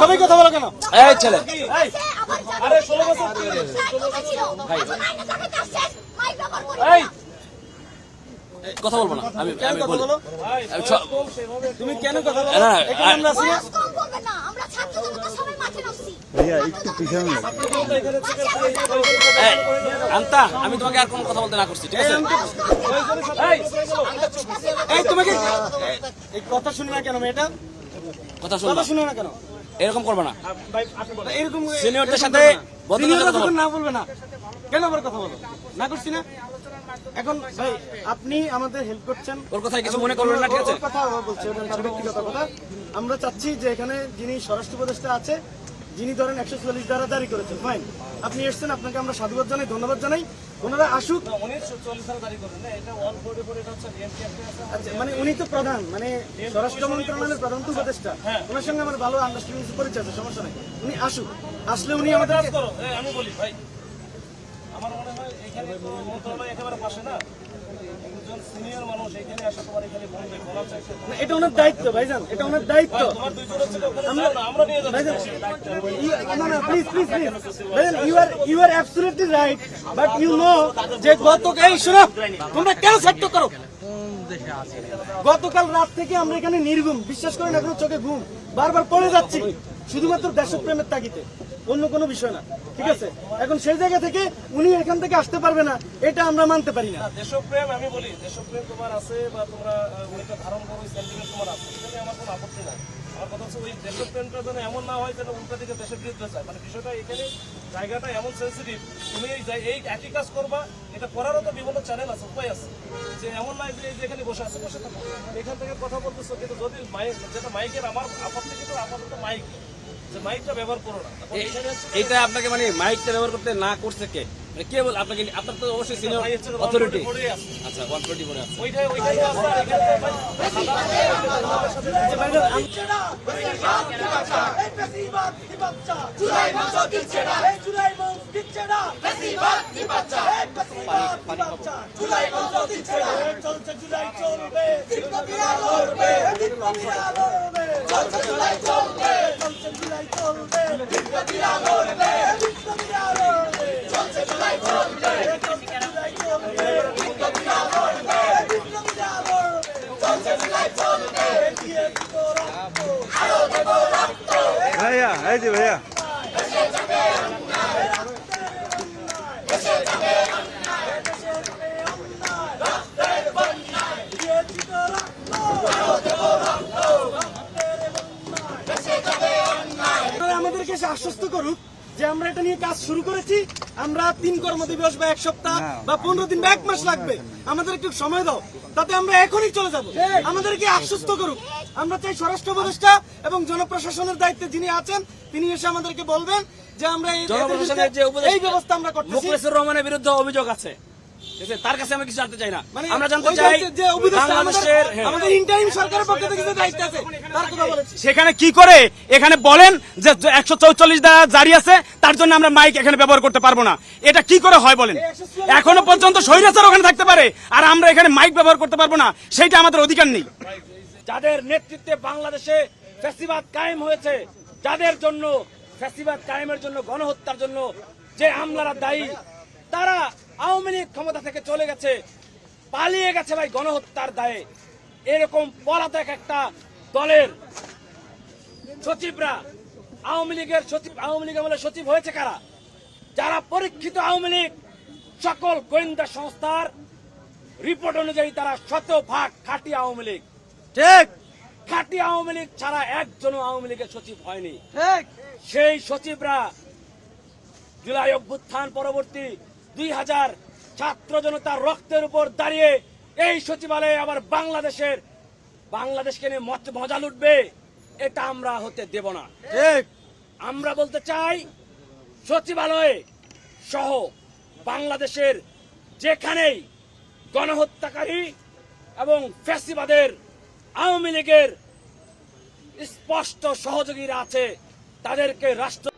সবাই কথা বলো কেন? এই ছেলে। আরে ষোলো বছর ভাই। কথা বলব না। আমি কেন আমি কথা বলি। তুমি কেন কথা বলো? আমরা আছি না? আমরা ছাত্র জনতা সবাই মাঠে নামছি। এই, আন্তা আমি তোমাকে আর কোনো কথা বলতে না করছি ঠিক আছে? এই, তোমাকে এই কথা শুনে না কেন মেয়েটা? কথা শুনে না কেন? এরকম করবে না। এরকম সিনিয়রদের সাথে কথা। না বলবে না কেন আবার কথা বলো? না করছি না? এখন ভাই আপনি আমাদের হেল্প করছেন। ওর কথায় কিছু মনে করবেন না ঠিক আছে? কথা বলছি ব্যক্তিগত কথা। আমরা চাচ্ছি যে এখানে যিনি স্বরাষ্ট্র উপদেষ্টা আছে যিনি ধরেন একশো চল্লিশ দ্বারা জারি করেছেন ফাইন আপনি এসছেন আপনাকে আমরা সাধুবাদ জানাই ধন্যবাদ জানাই। ওনারা আসুক। আচ্ছা মানে উনি তো প্রধান মানে স্বরাষ্ট্র মন্ত্রণালয়ের প্রধান তো উপদেষ্টা। ওনার সঙ্গে আমার ভালো আন্ডারস্ট্যান্ডিং পরিচয় আছে সমস্যা নাই। উনি আসুক। আসলে উনি আমাদের আমি বলি ভাই। হয় এখানে তো মন্ত্রণালয় একেবারে পাশে না? সিনিয়র মানুষ এখানে আসা তোমার এখানে বলবে বলার চাইছে এটা ওনার দায়িত্ব ভাইজান এটা ওনার দায়িত্ব। তোমার হচ্ছে আমরা নিয়ে যাব. ভাইজান, যে গত- এই শোনো, কেন করো? গতকাল রাত থেকে আমরা এখানে নির্ঘুম বিশ্বাস করেন এখনও চোখে ঘুম। বারবার পড়ে যাচ্ছি শুধুমাত্র দেশপ্রেমের তাগিতে অন্য কোনো বিষয় না। ঠিক আছে? এখন সেই জায়গা থেকে উনি এখান থেকে আসতে পারবে না, এটা আমরা মানতে পারি না। দেশপ্রেম, আমি বলি, দেশপ্রেম তোমার আছে বা তোমরা ওইটা ধারণ করো সেন্টিমেন্ট তোমার আছে। আমার কোনো আপত্তি নাই। আমার কথা হচ্ছে ওই দেশপ্রেমটা যেন এমন না হয় যেন দেশের যায়। মানে এখানে জায়গাটা এমন সেন্সিটিভ এই এই করবা, এটা করারও তো বিভিন্ন চ্যানেল আছে, উপায় আছে। যে এমন যে এখানে বসে আছে এখান থেকে কথা কিন্তু যদি মাইক যেটা মাইকের আমার আপত্তি, কিন্তু আপাতত মাইক এটা আপনাকে মানে মাইকটা ব্যবহার করতে না করছে কে? মানে কে বল আপনাকে আপনার তো অবশ্যই সিনিয়র অথরিটি আচ্ছা ওয়ান টোয়েন্টি ফোরে আছে। ভাইয়া এই যে আশ্বস্ত করুক যে আমরা এটা নিয়ে কাজ শুরু করেছি। আমরা তিন কর্মদিবস বা এক সপ্তাহ বা পনেরো দিন বা এক মাস লাগবে। আমাদের একটু সময় দাও তাতে আমরা এখনই চলে যাব। আমাদেরকে আশ্বস্ত করুক। আমরা চাই স্বরাষ্ট্র উপদেষ্টা এবং জনপ্রশাসনের দায়িত্বে যিনি আছেন তিনি এসে আমাদেরকে বলবেন যে আমরা এই- যে উপদেষ্টা- এই ব্যবস্থা আমরা করতেছি। রহমানের বিরুদ্ধে অভিযোগ আছে? তার কাছে আমি কিছু জানতে চাই না। মানে আমরা জানতে চাই যে বাংলাদেশের হ্যাঁ। আমাদের ইন্টারিম সরকারের পক্ষ থেকে দায়িত্ব আছে তার কথা বলেছি। সেখানে কি করে? এখানে বলেন যে একশো চৌচল্লিশ দ্বারা জারি আছে তার জন্য আমরা মাইক এখানে ব্যবহার করতে পারব না। এটা কি করে হয় বলেন? এখনও পর্যন্ত স্বৈরাচার ওখানে থাকতে পারে আর আমরা এখানে মাইক ব্যবহার করতে পারব না। সেইটা আমাদের অধিকার নেই। যাদের নেতৃত্বে বাংলাদেশে ফ্যাসিবাদ কায়েম হয়েছে যাদের জন্য ফ্যাসিবাদ কায়েমের জন্য গণহত্যার জন্য যে হামলারা দায়ী তারা আওয়ামী লীগ ক্ষমতা থেকে চলে গেছে পালিয়ে গেছে ভাই গণহত্যার দায়ে। এরকম পলাতক একটা দলের সচিবরা আওয়ামী লীগের সচিব আওয়ামী লীগ আমলে সচিব হয়েছে কারা? যারা পরীক্ষিত আওয়ামী লীগ সকল গোয়েন্দা সংস্থার রিপোর্ট অনুযায়ী তারা শতভাগ খাঁটি আওয়ামী লীগ। ঠিক। খাঁটি আওয়ামী লীগ ছাড়া একজনও আওয়ামী লীগের সচিব হয়নি। ঠিক। সেই সচিবরা জুলাই অভ্যুত্থান পরবর্তী দুই হাজার ছাত্র জনতার রক্তের উপর দাঁড়িয়ে এই সচিবালয়ে আবার বাংলাদেশের বাংলাদেশকে নিয়ে মত- মজা লুটবে এটা আমরা হতে দেব না। আমরা বলতে চাই সচিবালয়ে সহ বাংলাদেশের যেখানেই গণহত্যাকারী এবং ফ্যাসিবাদের আওয়ামী লীগের স্পষ্ট সহযোগীরা আছে তাদেরকে রাষ্ট্র